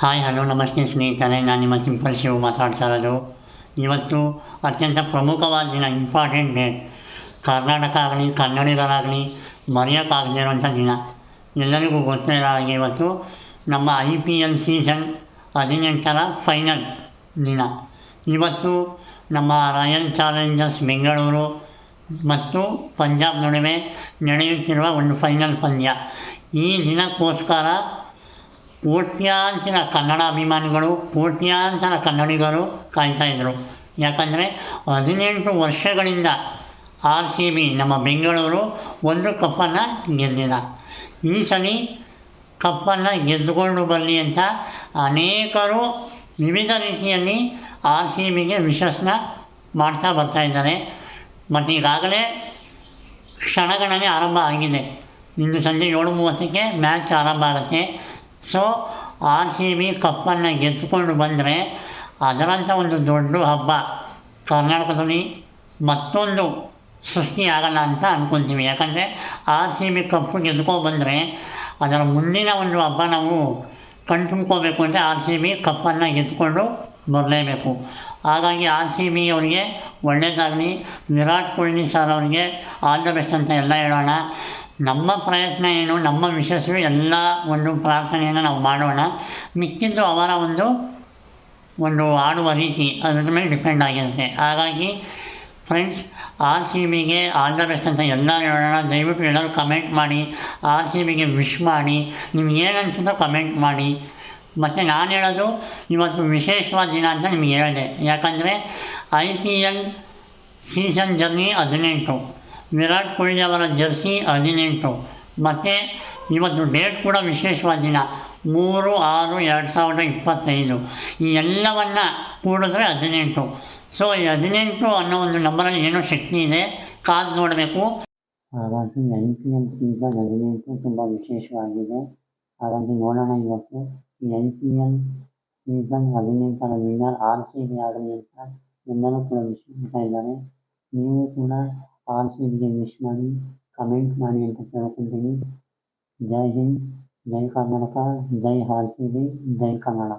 Hi, hello, ನಮಸ್ತೆ ಸ್ನೇಹಿತರೆ. ನಾನು ನಿಮ್ಮ ಸಿಂಪಲ್ ಶಿವ್ ಮಾತಾಡ್ತಾ ಇರೋದು ಇವತ್ತು ಅತ್ಯಂತ ಪ್ರಮುಖವಾದ ದಿನ ಇಂಪಾರ್ಟೆಂಟ್ ಡೇ ಕರ್ನಾಟಕ ಆಗಲಿ ಕನ್ನಡಿಗರಾಗಲಿ, ಮರೆಯೋಕ್ಕಾಗದೇ ಇರುವಂಥ ದಿನ. ಎಲ್ಲರಿಗೂ ಗೊತ್ತಿರೋ ಹಾಗೆ ಇವತ್ತು ನಮ್ಮ ಐ ಪಿ ಎಲ್ ಸೀಸನ್ ಹದಿನೆಂಟರ ಫೈನಲ್ ದಿನ. ಇವತ್ತು ನಮ್ಮ ರಾಯಲ್ ಚಾಲೆಂಜರ್ಸ್ ಬೆಂಗಳೂರು ಮತ್ತು ಪಂಜಾಬ್ ನಡುವೆ ನಡೆಯುತ್ತಿರುವ ಒಂದು ಫೈನಲ್ ಪಂದ್ಯ. ಈ ದಿನಕ್ಕೋಸ್ಕರ ಕೋಟ್ಯಾಂತರ ಕನ್ನಡ ಅಭಿಮಾನಿಗಳು ಕೋಟ್ಯಾಂತರ ಕನ್ನಡಿಗರು ಕಾಯ್ತಾಯಿದ್ರು ಯಾಕಂದರೆ ಹದಿನೆಂಟು ವರ್ಷಗಳಿಂದ ಆರ್ ಸಿ ಬಿ, ನಮ್ಮ ಬೆಂಗಳೂರು ಒಂದು ಕಪ್ಪನ್ನು ಗೆದ್ದಿಲ್ಲ ಈ ಸಲ ಕಪ್ಪನ್ನು ಗೆದ್ದುಕೊಂಡು ಬರಲಿ ಅಂತ ಅನೇಕರು ವಿವಿಧ ರೀತಿಯಲ್ಲಿ ಆರ್ ಸಿ ಬಿಗೆ ವಿಶ್ವಾಸನ ಮಾಡ್ತಾ ಬರ್ತಾ ಇದ್ದಾರೆ. ಮತ್ತು ಈಗಾಗಲೇ ಕ್ಷಣಗಣನೆ ಆರಂಭ ಆಗಿದೆ. ಇಂದು ಸಂಜೆ ಏಳು ಮೂವತ್ತಕ್ಕೆ ಮ್ಯಾಚ್ ಆರಂಭ ಆಗುತ್ತೆ. ಸೊ ಆರ್ ಸಿ ಬಿ ಕಪ್ಪನ್ನು ಗೆದ್ದುಕೊಂಡು ಬಂದರೆ ಅದರಂಥ ಒಂದು ದೊಡ್ಡ ಹಬ್ಬ. ಕರ್ನಾಟಕದಲ್ಲಿ ಮತ್ತೊಂದು ಸೃಷ್ಟಿಯಾಗಲ್ಲ ಅಂತ ಅಂದ್ಕೊಳ್ತೀವಿ ಯಾಕಂದರೆ ಆರ್ ಸಿ ಬಿ ಕಪ್ಪು ಗೆದ್ದುಕೊ ಬಂದರೆ ಅದರ ಮುಂದಿನ ಒಂದು ಹಬ್ಬ ನಾವು ಕಣ್ತುಂಬ್ಕೋಬೇಕು ಅಂದರೆ ಆರ್ ಸಿ ಬಿ ಕಪ್ಪನ್ನು ಗೆದ್ದುಕೊಂಡು ಬರಲೇಬೇಕು. ಹಾಗಾಗಿ ಆರ್ ಸಿ ಬಿ ಅವರಿಗೆ ಒಳ್ಳೆಯದಾಗಲಿ ವಿರಾಟ್ ಕೊಹ್ಲಿ ಸರ್ ಅವರಿಗೆ ಆಲ್ ದ ಬೆಸ್ಟ್ ಅಂತ ಎಲ್ಲ ಹೇಳೋಣ. ನಮ್ಮ ಪ್ರಯತ್ನ ಏನು, ನಮ್ಮ ಯಶಸ್ವಿ ಎಲ್ಲ ಒಂದು ಪ್ರಾರ್ಥನೆಯನ್ನು ನಾವು ಮಾಡೋಣ. ಮಿಕ್ಕಿದ್ದು ಅವರ ಒಂದು ಒಂದು ಆಡುವ ರೀತಿ, ಅದರ ಮೇಲೆ ಡಿಪೆಂಡ್ ಆಗಿರುತ್ತೆ. ಹಾಗಾಗಿ ಫ್ರೆಂಡ್ಸ್ ಆರ್ ಸಿ ಬಿಗೆ ಆಲ್ ದ ಬೆಸ್ಟ್ ಅಂತ ಎಲ್ಲ ಹೇಳೋಣ. ದಯವಿಟ್ಟು ಎಲ್ಲರೂ ಕಮೆಂಟ್ ಮಾಡಿ ಆರ್ ಸಿ ಬಿಗೆ ವಿಶ್ ಮಾಡಿ, ನಿಮ್ಗೆ ಏನು ಅನಿಸುತ್ತೋ ಕಮೆಂಟ್ ಮಾಡಿ. ಮತ್ತು ನಾನು ಹೇಳೋದು, ಇವತ್ತು ವಿಶೇಷವಾದ ದಿನ ಅಂತ ನಿಮ್ಗೆ ಹೇಳಿದೆ. ಯಾಕಂದರೆ I P L season journey ಹದಿನೆಂಟು. ವಿರಾಟ್ ಕೊಹ್ಲಿ ಅವರ ಜರ್ಸಿ ಹದಿನೆಂಟು. ಮತ್ತು ಇವತ್ತು ಡೇಟ್ ಕೂಡ ವಿಶೇಷವಾದ ದಿನ. ಮೂರು, ಆರು, ಎರಡು ಸಾವಿರದ ಇಪ್ಪತ್ತೈದು. ಈ ಎಲ್ಲವನ್ನು ಕೂಡಿದ್ರೆ ಹದಿನೆಂಟು. ಸೊ ಈ ಹದಿನೆಂಟು ಅನ್ನೋ ಒಂದು ನಂಬರಲ್ಲಿ ಏನೋ ಶಕ್ತಿ ಇದೆ. ಕಾದು ನೋಡಬೇಕು. ಹಾಗಾಗಿ ಐ ಪಿ ಎಲ್ ಸೀಸನ್ ಹದಿನೆಂಟು ತುಂಬ ವಿಶೇಷವಾಗಿದೆ. ಹಾಗಾಗಿ ನೋಡೋಣ ಇವತ್ತು. ಈ ಐ ಪಿ ಎಲ್ ಸೀಸನ್ ಹದಿನೆಂಟರ ವಿನ್ನರ್ ಆರ್ ಸಿ ಬಿ ಆಗಲಿ ಅಂತ ಎಲ್ಲರೂ ಕೂಡ ವಿಶ್ವಾಸ ಇದ್ದಾರೆ. ನೀವು ಕೂಡ ಆರ್ ಸಿ ಬಿಗೆ ವಿಶ್ ಮಾಡಿ ಕಮೆಂಟ್ ಮಾಡಿ ಅಂತ ಕೇಳ್ಕೊತೀನಿ ಜೈ ಹಿಂದ್ ಜೈ ಕರ್ನಾಟಕ ಜೈ ಆರ್ ಸಿ ಬಿ ಜೈ ಕನ್ನಡ